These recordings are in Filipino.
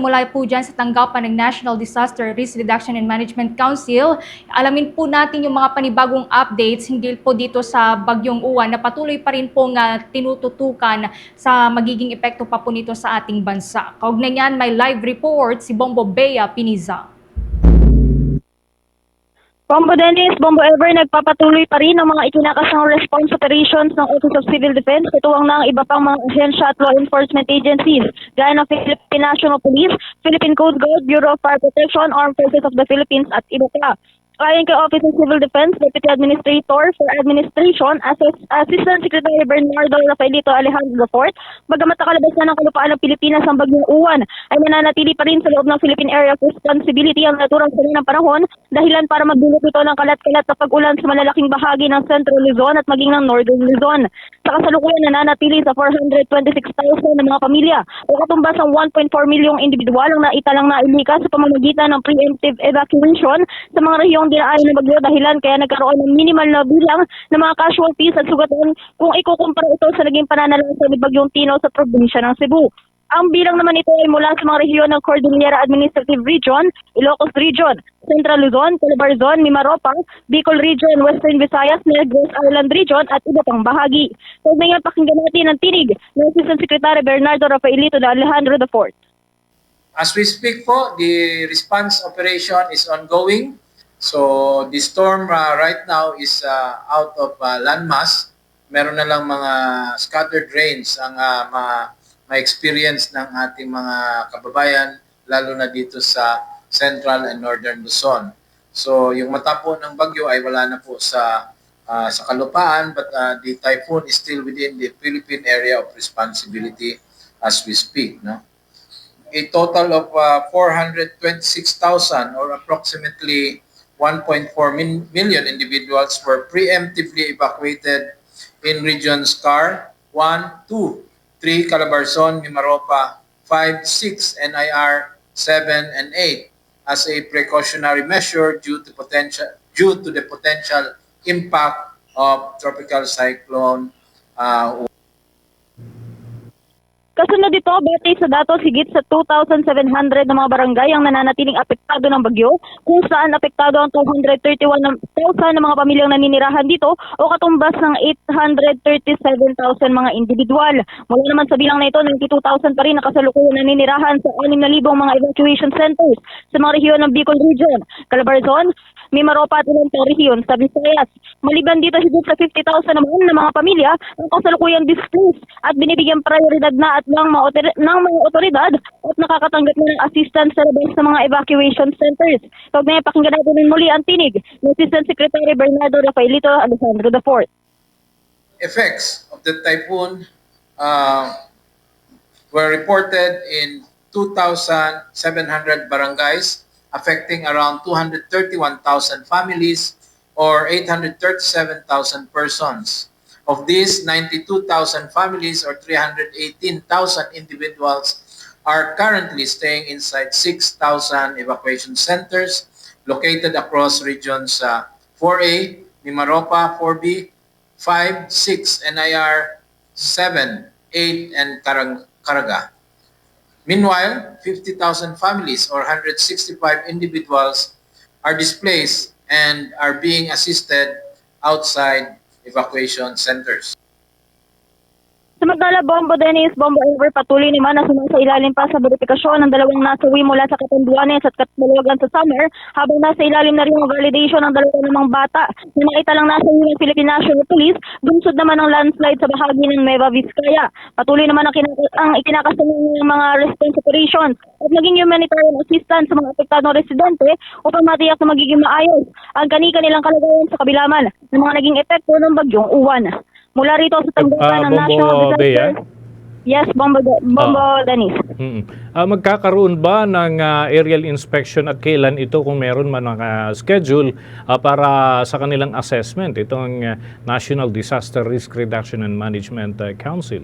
mula po dyan sa tanggapan ng National Disaster Risk Reduction and Management Council. Alamin po natin yung mga panibagong updates hindi po dito sa Bagyong Uwan na patuloy pa rin po nga tinututukan sa magiging epekto pa po nito sa ating bansa. Kaugnay niyan, may live report si Bombo Bea Piniza. Bombo Dennis, Bombo Ever, nagpapatuloy pa rin ang mga ikinakasang response operations ng Office of Civil Defense katuwang ng iba pang mga ahensya at law enforcement agencies gaya ng Philippine National Police, Philippine Coast Guard, Bureau of Fire Protection, Armed Forces of the Philippines at iba pa. Ayon kay Office of Civil Defense Deputy Administrator for Administration, Assis- Assistant Secretary Bernardo Rafaelito Alejandro IV, bagamat nakalabas na ng kalupaan ng Pilipinas ang bagyong uwan, ay mananatili pa rin sa loob ng Philippine Area of Responsibility ang naturang sa ng panahon dahilan para magdulot ito ng kalat-kalat na pag-ulan sa malalaking bahagi ng Central Luzon at maging ng Northern Luzon. Sa kasalukuyan nananatili sa 426,000 na mga pamilya o katumbas ang 1.4 milyong individual ang naitalang nailikas sa pamamagitan ng preemptive evacuation sa mga rehiyong dinaanan ng bagyo dahilan kaya nagkaroon ng minimal na bilang ng mga casualties at sugatan kung ikukumpara ito sa naging pananalasa ni Bagyong Tino sa probinsya ng Cebu. Ang bilang naman ito ay mula sa mga rehiyon ng Cordillera Administrative Region, Ilocos Region, Central Luzon, Calabar Zone, Mimaropa, Bicol Region, Western Visayas, Negros Island Region at iba pang bahagi. So ngayon pakinggan natin ang tinig ng Assistant Secretary Bernardo Rafaelito de Alejandro IV. As we speak po, the response operation is ongoing. So the storm uh, right now is uh, out of uh, landmass. Meron na lang mga scattered rains ang uh, mga ma-experience ng ating mga kababayan, lalo na dito sa Central and Northern Luzon. So yung mata po ng bagyo ay wala na po sa uh, sa kalupaan but uh, the typhoon is still within the Philippine area of responsibility as we speak. No? a total of uh, 426,000 or approximately 1.4 min- million individuals were preemptively evacuated in regions CAR 1, 2, 3 Calabarzon, Mimaropa, 5, 6 NIR 7 and 8 as a precautionary measure due to potential due to the potential impact of tropical cyclone uh, Kasunod dito, batay sa datos, higit sa 2,700 na mga barangay ang nananatiling apektado ng bagyo, kung saan apektado ang 231,000 na mga pamilyang naninirahan dito o katumbas ng 837,000 mga individual. Mula naman sa bilang na ito, 92,000 pa rin na kasalukuyan naninirahan sa 6,000 mga evacuation centers sa mga rehiyon ng Bicol Region, Calabarzon, Mimaropa at ilang rehiyon sa Visayas. Maliban dito, higit sa 50,000 naman na mga pamilya ang kasalukuyang displaced at binibigyan prioridad na at ng mga, otor- ng mga otoridad at nakakatanggap na ng assistance sa labas ng mga evacuation centers. Pag may pakinggan natin ng muli ang tinig ni Assistant Secretary Bernardo Rafaelito Alejandro IV. effects of the typhoon uh, were reported in 2,700 barangays, affecting around 231,000 families or 837,000 persons. Of these, 92,000 families or 318,000 individuals are currently staying inside 6,000 evacuation centers located across regions uh, 4A, Mimaropa, 4B, 5, 6, NIR 7, 8, and Karag- Caraga. Meanwhile, 50,000 families or 165 individuals are displaced and are being assisted outside evacuation centers. Samantala, Bombo Dennis, Bombo Ever patuloy naman na sumasailalim pa sa verifikasyon ng dalawang nasawi mula sa Katanduanes at Katbalogan sa summer habang nasa ilalim na rin ang validation ng dalawa namang bata na naitalang nasawi ng Philippine National Police bunsod naman ng landslide sa bahagi ng Nueva Vizcaya. Patuloy naman ang, kinaka- ang ikinakasunod ng mga response operations at naging humanitarian assistance sa mga apektadong residente upang matiyak na magiging maayos ang kanika nilang kalagayan sa kabilaman ng mga naging epekto ng bagyong uwan. Mula rito sa tanggapan Ah, ng Bombo National Disaster... Bea? Yes, Bombo, Bombo Dennis. Mm. Ah, magkakaroon ba ng ah, aerial inspection at kailan ito kung meron man ang schedule ah, para sa kanilang assessment itong ah, National Disaster Risk Reduction and Management ah, Council?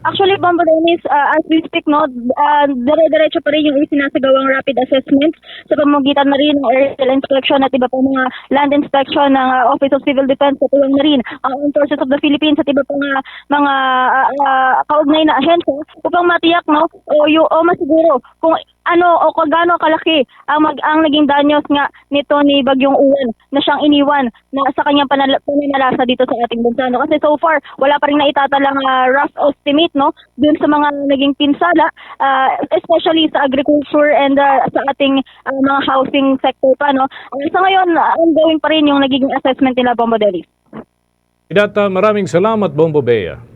Actually, Bombo Dennis, uh, as we speak, no, uh, dire-diretso pa rin yung isinasagawang rapid assessment sa pamamagitan na rin ng aerial inspection at iba pa mga land inspection ng uh, Office of Civil Defense at tulong na rin ang Armed Forces of the Philippines at iba pa mga, mga uh, uh, kaugnay na ahensya upang matiyak no, o, yu, o masiguro kung ano o kung gaano kalaki ang, mag, ang naging danyos nga nito ni Bagyong Uwan na siyang iniwan na sa kanyang panala, pananalasa dito sa ating bansa. No? Kasi so far, wala pa rin naitatalang uh, rough estimate no dun sa mga naging pinsala, uh, especially sa agriculture and uh, sa ating uh, mga housing sector pa. No? Uh, sa ngayon, ongoing pa rin yung naging assessment nila, Bombo Delis. Idata, maraming salamat, Bombo Bea.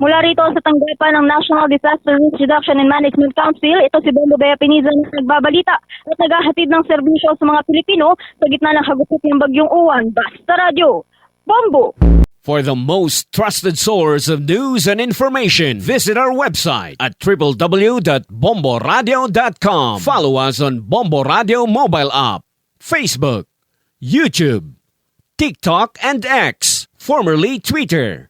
Mula rito sa tanggapan ng National Disaster Risk Reduction and Management Council, ito si Bombo Bea Pinizan na nagbabalita at naghahatid ng serbisyo sa mga Pilipino sa gitna ng hagupit ng bagyong uwan. Basta Radio, Bombo! For the most trusted source of news and information, visit our website at www.bomboradio.com. Follow us on Bombo Radio mobile app, Facebook, YouTube, TikTok, and X, formerly Twitter.